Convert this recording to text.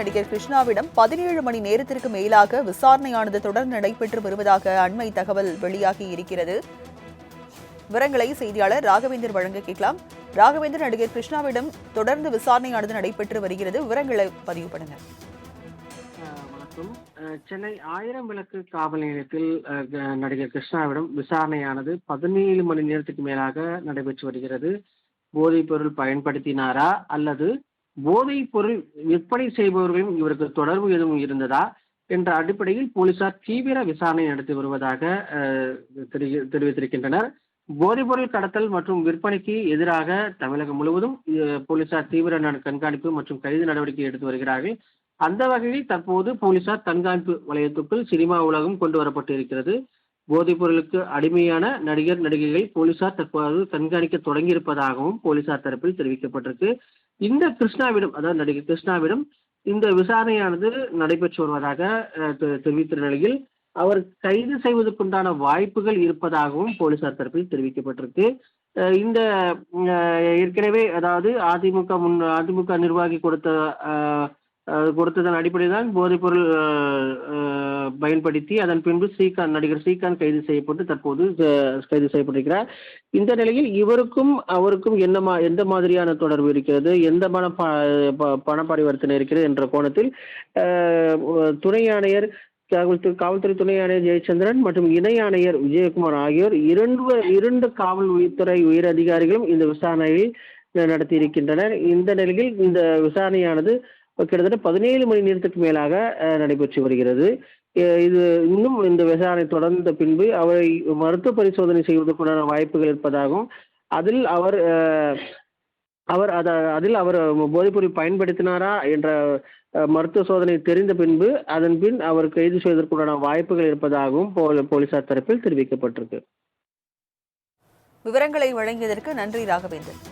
நடிகர் கிருஷ்ணாவிடம் பதினேழு மணி நேரத்திற்கு மேலாக விசாரணையானது தொடர்ந்து நடைபெற்று வருவதாக அண்மை தகவல் வெளியாகி இருக்கிறது. விவரங்களை செய்தியாளர் ராகவேந்தர் வழங்க கேட்கலாம். ராகவேந்தர் நடிகர் கிருஷ்ணாவிடம் தொடர்ந்து விசாரணையானது நடைபெற்று வருகிறது. விவரங்களை பதிவு பண்ணுங்க. வணக்கம். சென்னை ஆயிரம் விளக்கு காவல் நிலையத்தில் நடிகர் கிருஷ்ணாவிடம் விசாரணையானது பதினேழு மணி நேரத்துக்கு மேலாக நடைபெற்று வருகிறது. போதைப் பொருள் பயன்படுத்தினாரா அல்லது போதைப் பொருள் விற்பனை செய்பவர்களும் இவருக்கு தொடர்பு எதுவும் இருந்ததா என்ற அடிப்படையில் போலீசார் தீவிர விசாரணை நடத்தி வருவதாக அஹ், தெரி- தெரிவித்திருக்கின்றனர். போதைப்பொருள் கடத்தல் மற்றும் விற்பனைக்கு எதிராக தமிழகம் முழுவதும் போலீசார் தீவிர கண்காணிப்பு மற்றும் கைது நடவடிக்கை எடுத்து வருகிறார்கள். அந்த வகையில் தற்போது போலீசார் கண்காணிப்பு வலயத்துக்குள் சினிமா உலகம் கொண்டு வரப்பட்டு இருக்கிறது போதைப் பொருளுக்கு அடிமையான நடிகர் நடிகைகள் போலீசார் தற்போது கண்காணிக்க தொடங்கியிருப்பதாகவும் போலீசார் தரப்பில் தெரிவிக்கப்பட்டிருக்கு. இந்த கிருஷ்ணாவிடம் அதாவது நடிகர் கிருஷ்ணாவிடம் இந்த விசாரணையானது நடைபெற்று வருவதாக தெரிவித்த நிலையில் அவர் கைது செய்வதற்குண்டான வாய்ப்புகள் இருப்பதாகவும் போலீசார் தரப்பில் தெரிவிக்கப்பட்டிருக்கு. இந்த ஏற்கனவே அதாவது அதிமுக முன் அதிமுக நிர்வாகி கொடுத்த கொடுத்ததன் அடிப்படையில் தான் போதைப்பொருள் பயன்படுத்தி அதன் பின்பு ஸ்ரீகாந்த் நடிகர் ஸ்ரீகாந்த் கைது செய்யப்பட்டு தற்போது கைது செய்யப்பட்டிருக்கிறார். இந்த நிலையில் இவருக்கும் அவருக்கும் என்ன மா எந்த மாதிரியான தொடர்பு இருக்கிறது எந்த பண ப- ப- பண பரிவர்த்தனை இருக்கிறது என்ற கோணத்தில் துணை ஆணையர் காவல்துறை காவல்துறை துணை ஆணையர் ஜெயச்சந்திரன் மற்றும் இணை ஆணையர் விஜயகுமார் ஆகியோர் இரண்டு இரண்டு காவல் துறை உயர் அதிகாரிகளும் இந்த விசாரணையை நடத்தி இருக்கின்றனர் இந்த நிலையில் இந்த விசாரணையானது கிட்டத்தட்ட பதினேழு மணி நேரத்துக்கு மேலாக நடைபெற்று வருகிறது. இது இன்னும் இந்த விசாரணை தொடர்ந்த பின்பு அவரை மருத்துவ பரிசோதனை செய்வதற்குண்டான வாய்ப்புகள் இருப்பதாகவும் அதில் அவர் அவர் அதை அதில் அவர் போதைப்பொருள் பயன்படுத்தினாரா என்ற மருத்துவ சோதனை தெரிந்த பின்பு அதன் பின் அவர் கைது செய்வதற்குண்டான வாய்ப்புகள் இருப்பதாகவும் போல- போலீசார் தரப்பில் தெரிவிக்கப்பட்டிருக்கு. விவரங்களை வழங்கியதற்கு நன்றி ராகவேந்தன்.